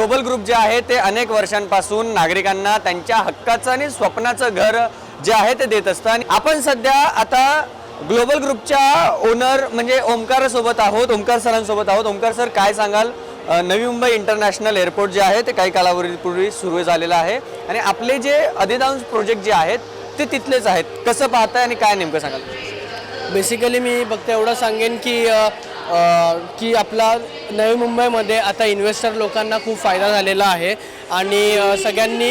Global group जे आहे ते अनेक वर्षांपासून नागरिकांना त्यांच्या हक्काचं आणि स्वप्नाचं घर जे आहे ते देत असतं. आणि आपण सध्या आता ग्लोबल ग्रुपच्या ओनर म्हणजे ओमकारासोबत आहोत ओमकार सरांसोबत आहोत. ओमकार सर काय सांगाल? नवी मुंबई इंटरनॅशनल एअरपोर्ट जे आहे ते काही कालावधीपूर्वी सुरू झालेलं आहे. आणि आपले जे अधिदांश प्रोजेक्ट जे आहेत ते तिथलेच आहेत. कसं पाहताय आणि काय नेमकं सांगाल? बेसिकली मी फक्त एवढं सांगेन की आ, की आपला नवी मुंबईमध्ये आता इन्व्हेस्टर लोकांना खूप फायदा झालेला आहे. आणि सगळ्यांनी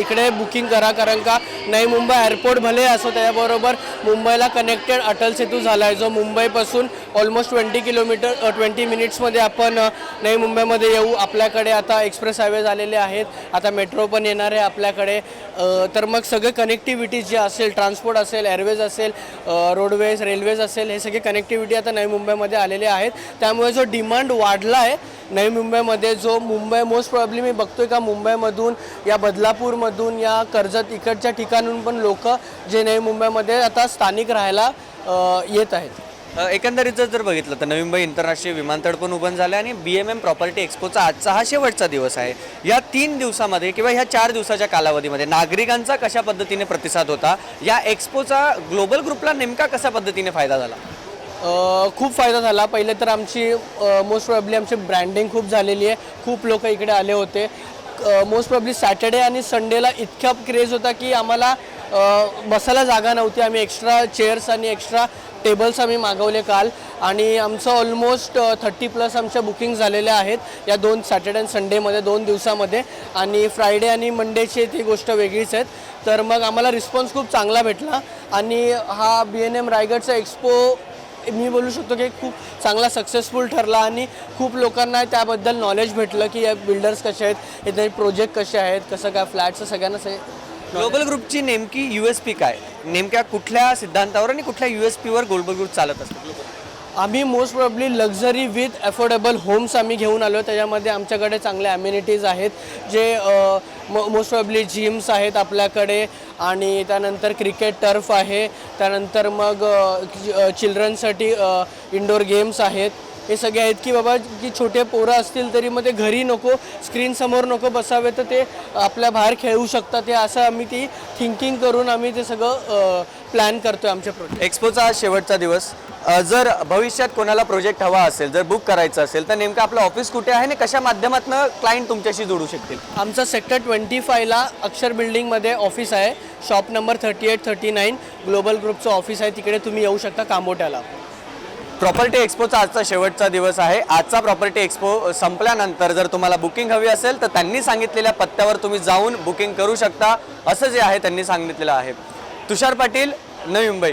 इकडे बुकिंग करा कारण का नवी मुंबई एअरपोर्ट भले असो त्याच्याबरोबर मुंबईला कनेक्टेड अटल सेतू झाला आहे जो मुंबईपासून ऑलमोस्ट ट्वेंटी किलोमीटर ट्वेंटी मिनिट्समध्ये आपण नवी मुंबईमध्ये येऊ. आपल्याकडे आता एक्सप्रेस हायवे झालेले आहेत. आता मेट्रो पण येणार आहे आपल्याकडे. तर मग सगळे कनेक्टिव्हिटी जे असेल ट्रान्सपोर्ट असेल एअरवेज असेल रोडवेज रेल्वेज असेल हे सगळे कनेक्टिव्हिटी आता नवी मुंबईमध्ये आलेले आहेत. त्यामुळे जो डिमांड वाढ वाढला आहे नवी मुंबईमध्ये जो मुंबई मोस्ट प्रॉब्ली मी बघतोय का मुंबईमधून या बदलापूरमधून या कर्जत इकडच्या ठिकाणून पण लोक जे नवी मुंबईमध्ये आता स्थानिक राहायला येत आहेत. एकंदरीत जर बघितलं तर नवी मुंबई आंतरराष्ट्रीय विमानतळ पण उभं झालं आणि बी एम एम प्रॉपर्टी एक्सपोचा आजचा हा शेवटचा दिवस आहे. या तीन दिवसामध्ये किंवा ह्या चार दिवसाच्या कालावधीमध्ये नागरिकांचा कशा पद्धतीने प्रतिसाद होता? या एक्सपोचा ग्लोबल ग्रुपला नेमका कशा पद्धतीने फायदा झाला? खूप फायदा झाला. पहिले तर आमची मोस्ट प्रॉब्ली आमची ब्रँडिंग खूप झालेली आहे. खूप लोक इकडे आले होते. मोस्ट प्रॉब्ली सॅटर्डे आणि संडेला इतका क्रेज होता की आम्हाला बसायला जागा नव्हती. आम्ही एक्स्ट्रा चेअर्स आणि एक्स्ट्रा टेबल्स आम्ही मागवले काल. आणि आमचं ऑलमोस्ट थर्टी प्लस आमच्या बुकिंग झालेल्या आहेत या दोन सॅटर्डे आणि संडेमध्ये दोन दिवसामध्ये. आणि फ्रायडे आणि मंडेची ती गोष्ट वेगळीच आहेत. तर मग आम्हाला रिस्पॉन्स खूप चांगला भेटला. आणि हा बी एन एम रायगडचा एक्सपो मी बोलू शकतो की खूप चांगला सक्सेसफुल ठरला आणि खूप लोकांना त्याबद्दल नॉलेज भेटलं की या बिल्डर्स कसे आहेत इथे प्रोजेक्ट कसे आहेत कसं काय फ्लॅटचं सगळ्यांना सगळे ग्लोबल ग्रुपची नेमकी यू एस पी काय? नेमक्या कुठल्या सिद्धांतावर आणि कुठल्या यू एस पीवर ग्लोबल ग्रुप चालत असतो? आम्ही most probably luxury with affordable homes आम्ही घेऊन आलो त्याच्यामध्ये आमच्याकडे चांगले ॲम्युनिटीज आहेत जे मोस्ट प्रॉब्ली जिम्स आहेत आपल्याकडे आणि त्यानंतर क्रिकेट टर्फ आहे. त्यानंतर मग चिल्ड्रनसाठी इंडोर गेम्स आहेत. हे सगळे आहेत की बाबा की छोटे पोरं असतील तरी मग ते घरी नको स्क्रीनसमोर नको बसावे तर ते आपल्या बाहेर खेळू शकतात. ते असं आम्ही ती थिंकिंग करून आम्ही ते सगळं प्लॅन करतो आहे आमच्या प्रोजेक्ट एक्सपोचा शेवटचा दिवस. जर भविष्यात कोणाला प्रोजेक्ट हवा असेल जर बुक करायचं असेल तर नेमकं आपलं ऑफिस कुठे आहे आणि कशा माध्यमातून क्लायंट तुमच्याशी जोडू शकतील? आमचं सेक्टर ट्वेंटी फायला अक्षर बिल्डिंगमध्ये ऑफिस आहे. Shop number thirty eight thirty nine global ग्रुपचं ऑफिस आहे. तिकडे तुम्ही येऊ शकता कांबोट्याला. प्रॉपर्टी एक्सपोचा आजचा शेवटचा दिवस आहे. आजचा प्रॉपर्टी एक्सपो संपल्यानंतर जर तुम्हाला बुकिंग हवी असेल तर त्यांनी सांगितलेल्या पत्त्यावर तुम्ही जाऊन बुकिंग करू शकता. असं जे आहे त्यांनी सांगितलेलं आहे. तुषार पाटील नवी मुंबई.